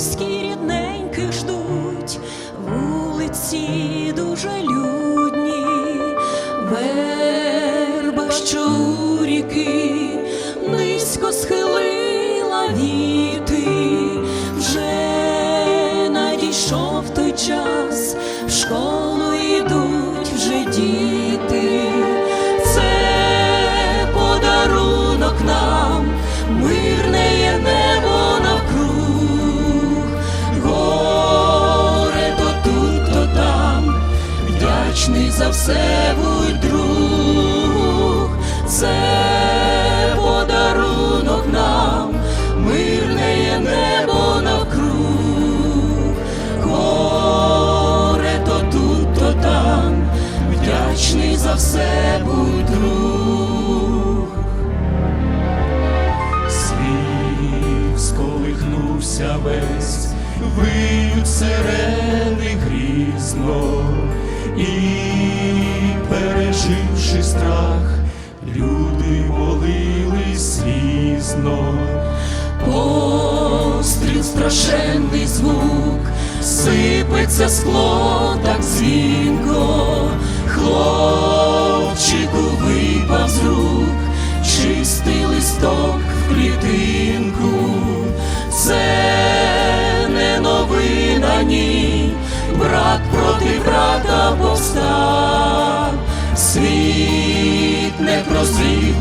близькі, рідненьких ждуть, вулиці дуже людні, верба, що у ріки низько схилила віти, вже надійшов той час в школу йду. Вдячний за все будь друг, це подарунок нам, мирне є небо навкруг, горе то тут, то там, вдячний за все будь друг. Світ сколихнувся весь, виють сирени грізно, і, переживши страх, люди молились слізно. Постріл страшенний звук, сипеться скло так дзвінко, хлопчику випав з рук, чистий листок в клітинку, світ не прозрів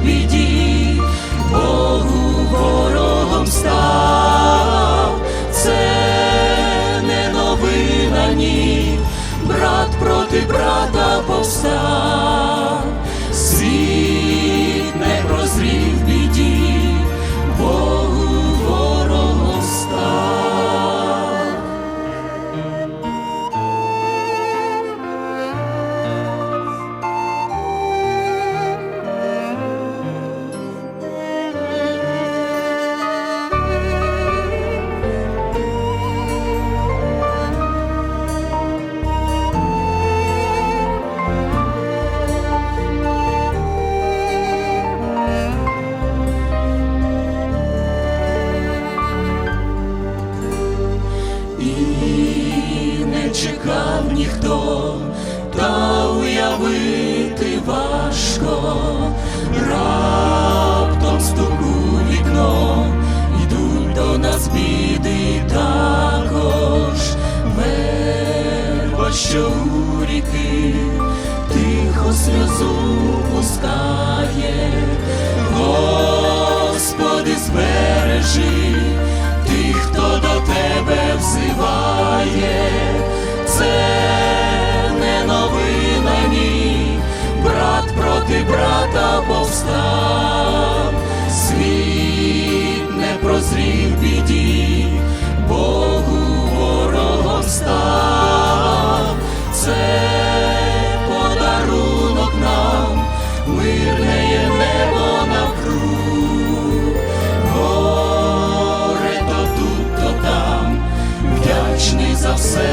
чекав ніхто, та уявити важко, раптом стуку вікно, йдуть до нас біди також, верба, що у ріки, тихо сльозу пускає, I'll say.